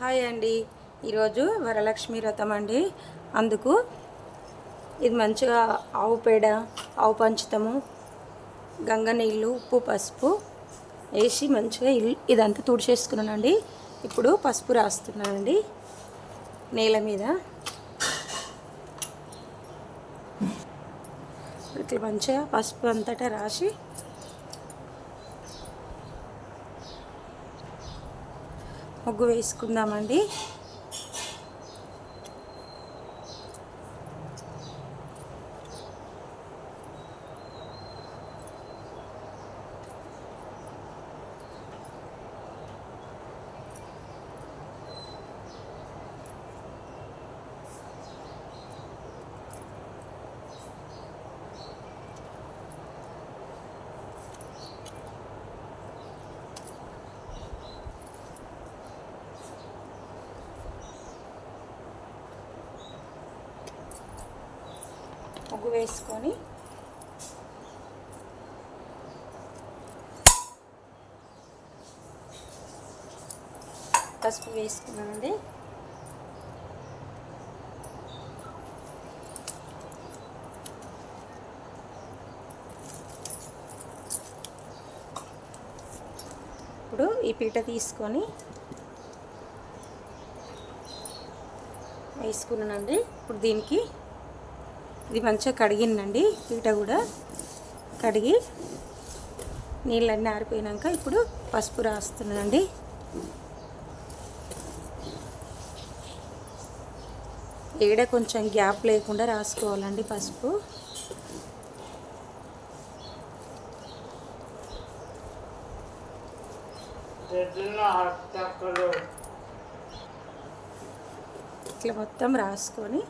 Hi అండి. ఈరోజు వరలక్ష్మి వ్రతం అండి. అందుకు ఇది మంచిగా ఆవు పేడ ఆవు పంచుతాము గంగ నీళ్ళు ఉప్పు పసుపు వేసి మంచిగా ఇల్లు ఇదంతా తుడిచేసుకున్నానండి. ఇప్పుడు పసుపు రాస్తున్నానండి నేల మీద. ఇట్లా మంచిగా పసుపు అంతటా రాసి ముగ్గు వేసుకుందామండి. ముగ్గు వేసుకొని పసుపు వేసుకున్నానండి ఇప్పుడు ఈ పీట తీసుకొని వేసుకున్నానండి. ఇప్పుడు దీనికి ఇది మంచిగా కడిగిందండి. పీట కూడా కడిగి నీళ్ళన్నీ ఆరిపోయినాక ఇప్పుడు పసుపు రాస్తున్నానండి. ఏడ కొంచెం గ్యాప్ లేకుండా రాసుకోవాలండి పసుపు. ఇట్లా మొత్తం రాసుకొని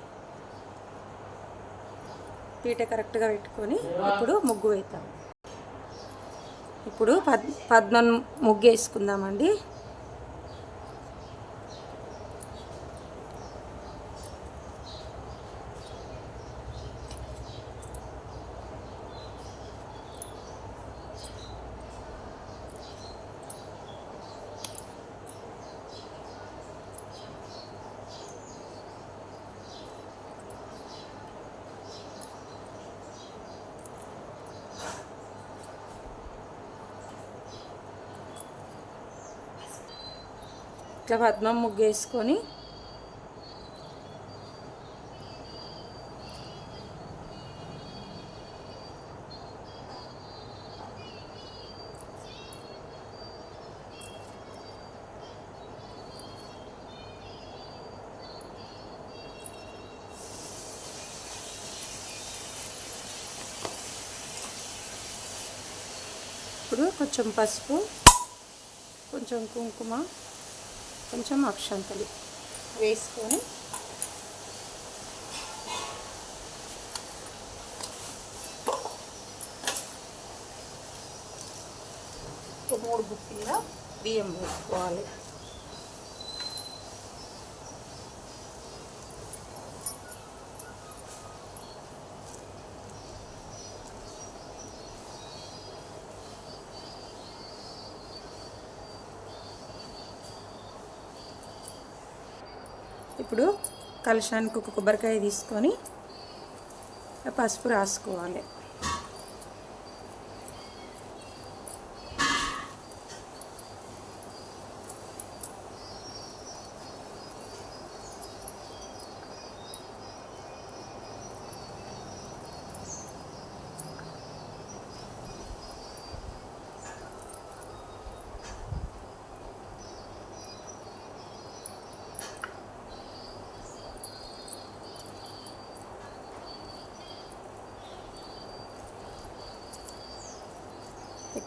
పీట కరెక్ట్గా పెట్టుకొని ఇప్పుడు ముగ్గు వేద్దాం. ఇప్పుడు పద్ పద్మం ముగ్గు వేసుకుందామండి ఇట్లా పద్మం ముగ్గేసుకొని ఇప్పుడు కొంచెం పసుపు కొంచెం కుంకుమ కొంచెం అక్షంతలు వేసుకొని ఒక మూడు బుట్టీల బియ్యం వేసుకోవాలి. ఇప్పుడు కలశానికి ఒక కొబ్బరికాయ తీసుకొని పసుపు రాసుకోవాలి.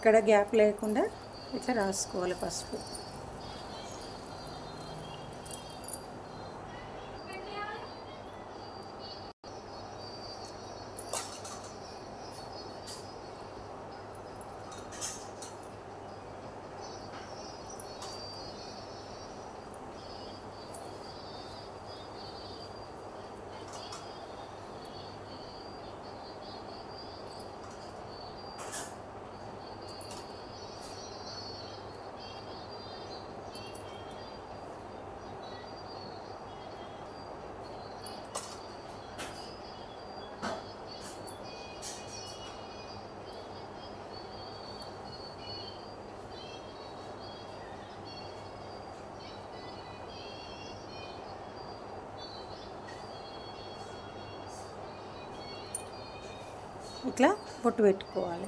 ఎక్కడ గ్యాప్ లేకుండా ఇట్లా రాసుకోవాలి పసుపు. ఇట్లా బొట్టు పెట్టుకోవాలి.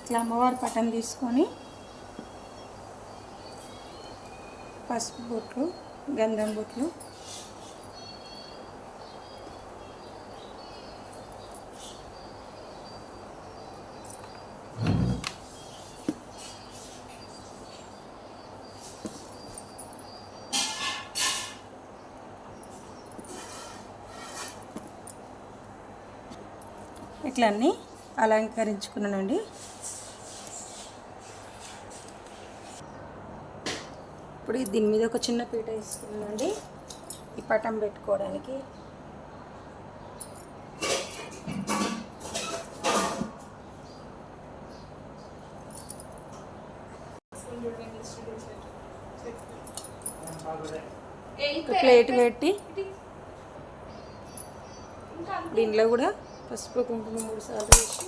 ఇట్లా అమ్మవారి పటం తీసుకొని పసుపు బొట్లు గంధం బొట్లు చెట్లన్నీ అన్నీ అలంకరించుకున్నానండి. ఇప్పుడు దీని మీద ఒక చిన్న పీట వేసుకున్నానండి. ఈ పటం పెట్టుకోవడానికి. ఒక ప్లేట్ పెట్టి. దీంట్లో కూడా పసుపు కుంకుమ మూడు సార్లు వేసి.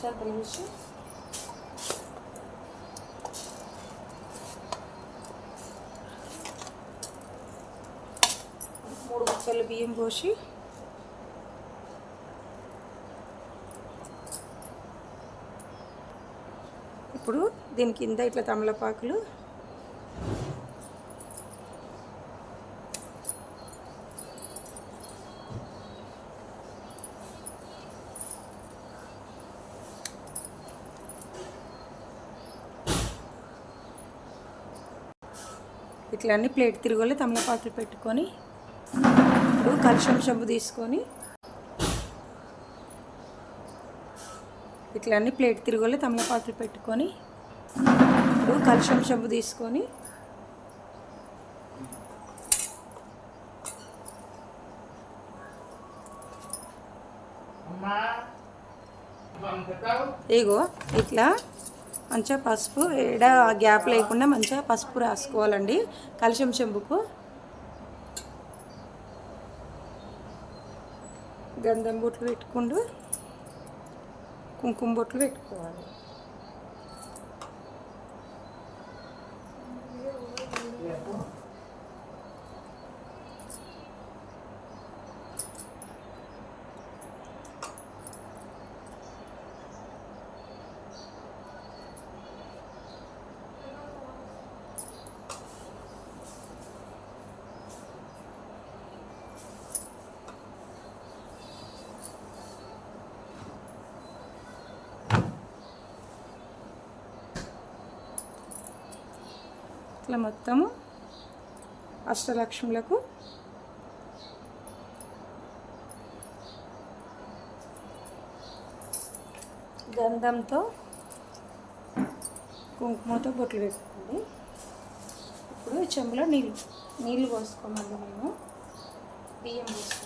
సర్పలు మూడు ముక్కలు బియ్యం పోసి. ఇప్పుడు దీని కింద ఇట్లా తమలపాకులు ఇట్లా అన్ని ప్లేట్ తిరుగులు తమలపాకులు పెట్టుకొని ఇప్పుడు కలుషం చెంబు తీసుకొని ఇట్లా అన్ని ప్లేట్ తిరుగులు తమలపాకులు పెట్టుకొని ఇప్పుడు కలుషం చెంబు తీసుకొని ఇగో ఇట్లా మంచిగా పసుపు ఏడ గ్యాప్ లేకుండా మంచిగా పసుపు రాసుకోవాలండి. కలుషం చెంబుకు. గంధం బొట్లు పెట్టుకుంటూ కుంకుమ బొట్లు పెట్టుకోవాలి. ఇట్లా మొత్తము అష్టలక్ష్ములకు గంధంతో కుంకుమతో బొట్లు పెట్టుకోండి. ఇప్పుడు చెంబులో నీళ్ళు నీళ్ళు పోసుకోమండి మేము. బియ్యం పోసుకోవాలి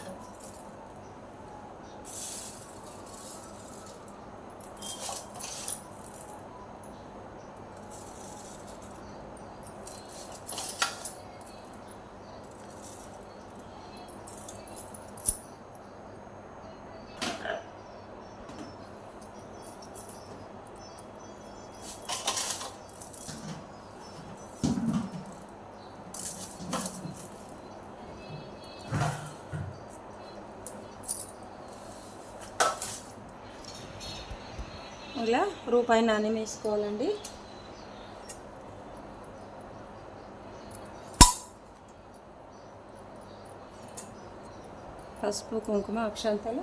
ఇలా రూపాయి నాణ్యం వేసుకోవాలండి. పసుపు కుంకుమ అక్షంతలు.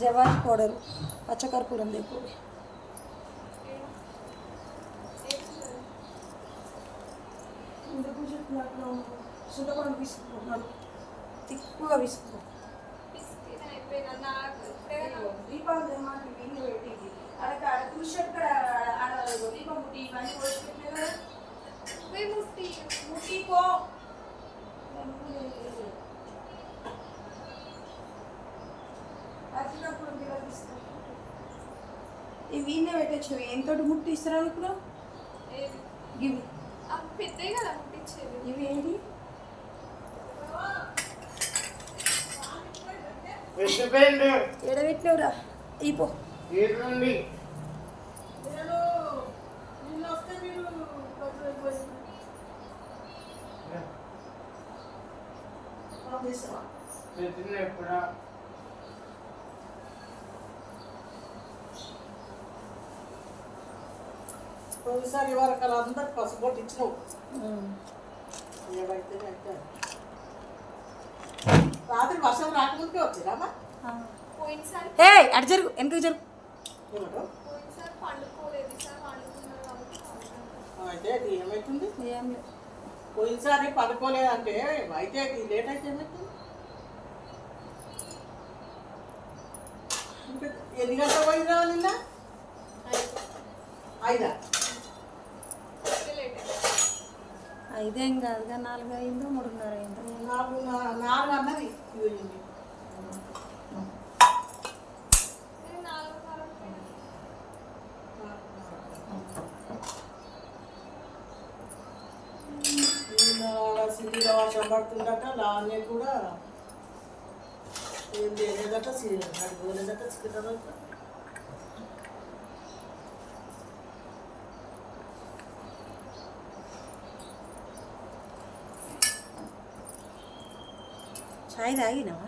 జవాజ్ పౌడరు పచ్చకర్పూరం తెప్పుడు ఎందుకు చెప్పినట్లు సుందరపడం విసుకున్నాడు తిక్కుగా విసుకు దీపావళి మాకు వీళ్ళు పెట్టింది. అక్కడ ఆడ దీపం ముట్టి ఇవన్నీ పోసి పెట్టినా కదా ముట్టి. ముట్టి పో. అచ్చినప్పుడు ఇవి వీళ్ళే పెట్టచ్చు. ఎంతోటి ముట్టి ఇస్తారు అనుకున్నావు? గివి. పెద్దగా కదా అనిపించేది ఇవి ఏంటి ఎక్కిపోయింది ఎడబెట్టినవురా ఇపో ఏంటండి నేను నిన్న వస్తే మీరు కొంచెం అయిపోయింది. పంపిస్తావా? పెట్టిన ఎప్పుడా పోయినసారి వరకు అందరికి పసుపొట్టు ఇచ్చినావు. ఏవైతే అయితే. రాత్రి వర్షం రాకముందుకే వచ్చిరామా పోయినసారి ఏ అటు జరుగు వెనక జరుగు? ఏమంటావు? పోయినసారి పండుకోలేదు ఈసారి పండుకున్నారు కాబట్టి పండుకున్నారు. అయితే అది ఏమవుతుంది ఏం లేదు. పోయినసారి పడుకోలేదంటే అయితే అది లేట్ అయితే ఏమవుతుంది ఇంకా ఎన్ని గంటల పోయినా నిన్న? ఐదా అందుకే లేట్ అయింది. ఐదేం కాదుగా నాలుగు అయిందో మూడున్నర అయిందో నాలుగు నాలుగు అన్నది సిటీలో వర్షం పడుతుందట లావణ్య కూడా ఏం చేయలేదట అది పోలేదట చాయ్ తాగినావా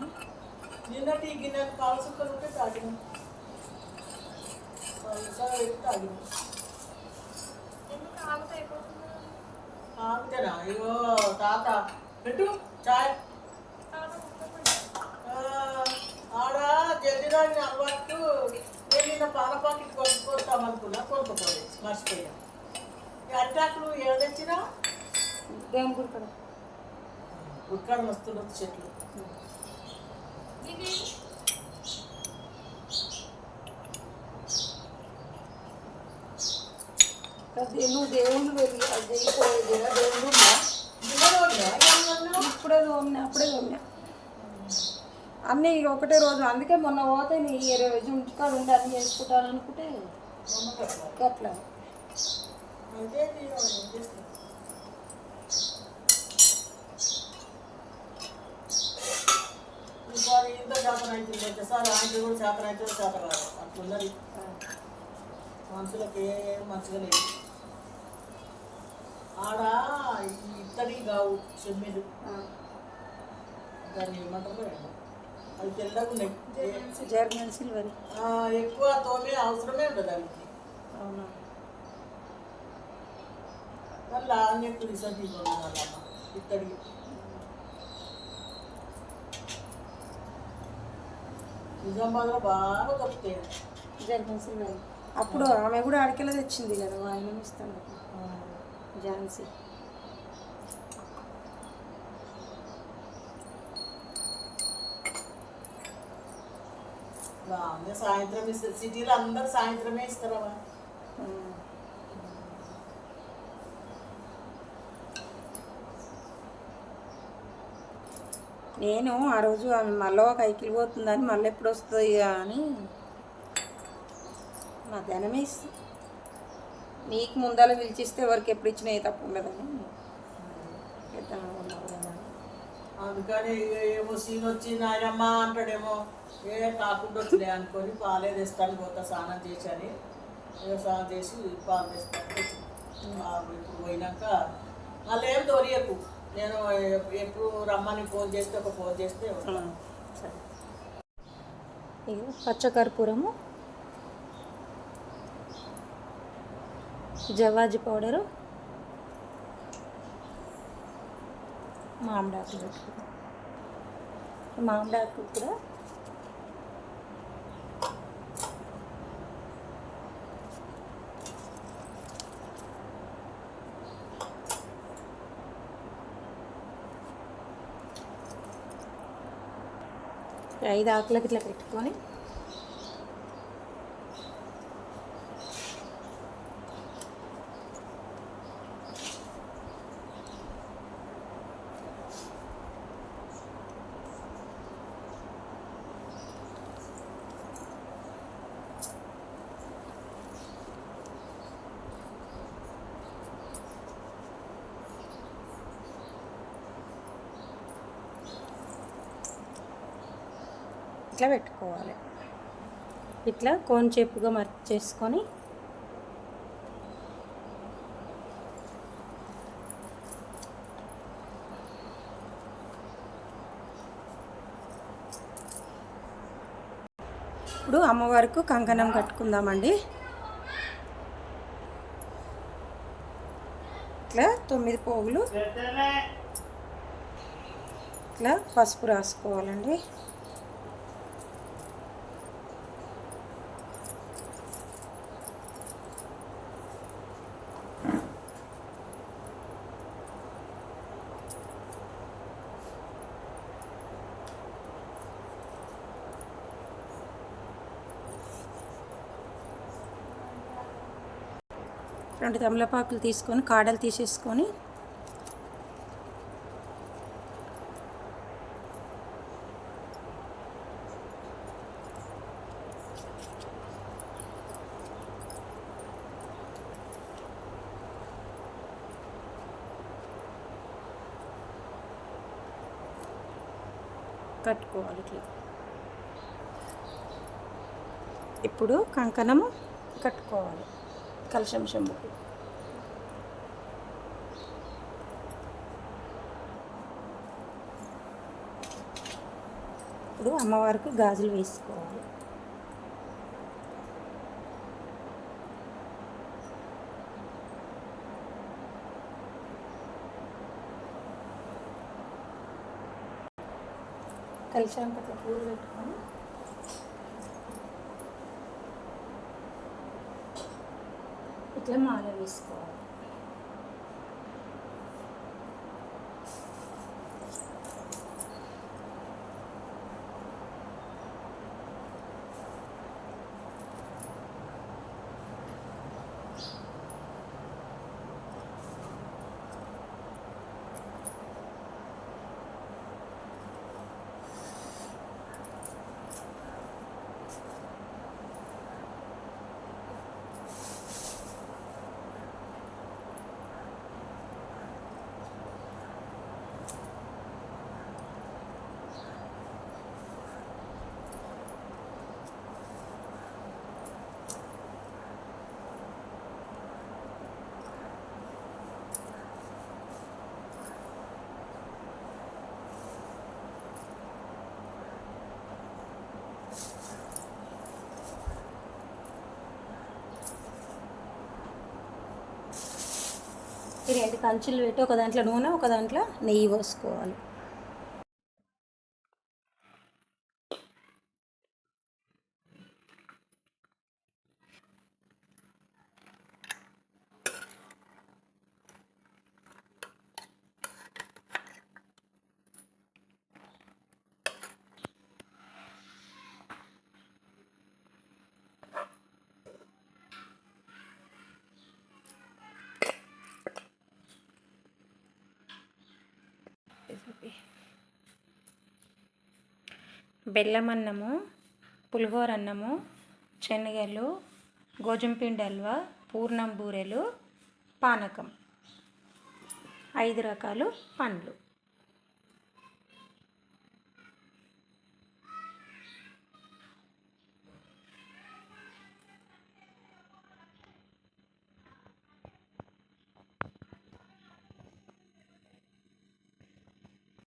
నిన్నటి ఈ గిన్నె పాలు సుక్కలు ఉంటే తాగినాం తాగినాం ఆగుతారా అయ్యో తాత పెట్టు చాయ్ ఆడ తాగిన అలవాటు నేను నిన్న పాల పాకెట్ కొనుక్కొస్తాం అనుకున్నా కొనుక్కోలేదు మర్చిపోయా అట్టాకులు ఏదొచ్చినా దేవుని గుడి కదా ఉక్కడ వస్తుండొచ్చు చెట్లు. నువ్వు దేవుళ్ళు వెళ్ళి అది చేయకపోయేది దేవుడు ఉందా? ఇప్పుడే తోమినా అప్పుడే తోమినా అన్నీ ఇక ఒకటే రోజు అందుకే మొన్న పోతే నీ ఈ రోజు ఇంటికాడ ఉండి అన్నీ చేసుకుంటాను అనుకుంటే అట్లా ఈసారి ఇంత శాతం అవుతుంది ఒకసారి ఆయన కూడా శాతం అయితే శాతం కాదు అట్లున్నది. మనుషులకి ఏం మంచిగా లేదు ఆడ ఇత్తడి కావు చెమ్మిలు దాన్ని ఏమంటారు ఏమో. అవి తెల్లగా ఉన్నాయి. A- German silver. ఎక్కువ తోమే అవసరమే ఉండదు అవికి అవునా? మళ్ళీ ఆన్యకు రీసెంట్ ఇవ్వాలి ఇత్తడి నిజామాబాద్లో బాగా దొరుకుతాయి అప్పుడు ఆమె కూడా అడికెలా తెచ్చింది కదా ఆయన ఇస్తాను. ఝాన్సీ. సాయంత్రం ఇస్తారు. సిటీలో అందరు సాయంత్రమే ఇస్తారా నేను ఆ రోజు ఆమె మళ్ళీ ఒక ఐకిల్ పోతుందని మళ్ళీ ఎప్పుడు వస్తుంది ఇక అని మధ్యాహ్నమే ఇస్తుంది నీకు ముందర పిలిచిస్తే ఎవరికి ఎప్పుడు ఇచ్చినా ఏ తప్పు ఉండదని. అందుకని ఏమో సీన్ వచ్చి నాయనమ్మ అంటాడేమో. ఏ కాకుండా వచ్చిలే అనుకొని పాలే తెస్తాను పోతా స్నానం చేసి స్నానం చేసి పాలు తెస్తాను. ఇప్పుడు పోయినాక మళ్ళీ ఏం దొరియకు నేను ఎప్- ఎప్పుడు రమ్మని ఫోన్ చేస్తే ఒక ఫోన్ చేస్తే పచ్చకర్పూరము జవాజి పౌడరు మామిడాకు పెట్టుకుందాం మామిడాకు కూడా ఐదు ఆకులకి ఇట్లా పెట్టుకొని ఇట్లా పెట్టుకోవాలి. ఇట్లా కోన్ చేపుగా మర్చి చేసుకొని ఇప్పుడు అమ్మవారికి కంకణం కట్టుకుందామండి. ఇట్లా తొమ్మిది పోగులు. ఇట్లా పసుపు రాసుకోవాలండి. రెండు తమలపాకులు తీసుకొని కాడలు తీసేసుకొని కట్టుకోవాలి ఇట్లా. ఇప్పుడు కంకణము కట్టుకోవాలి. కలశం శంభు ఇప్పుడు అమ్మవారికి గాజులు వేసుకోవాలి. కలిశాక పూలు పెట్టుకొని ఇట్లా మాల వేసుకోవాలి ఈ రెండు కంచులు పెట్టి ఒక దాంట్లో నూనె ఒక దాంట్లో నెయ్యి పోసుకోవాలి. బెల్లం అన్నము పులిహోర అన్నము శనగలు గోధుమపిండి హల్వా పూర్ణం బూరెలు పానకం. ఐదు రకాలు పండ్లు.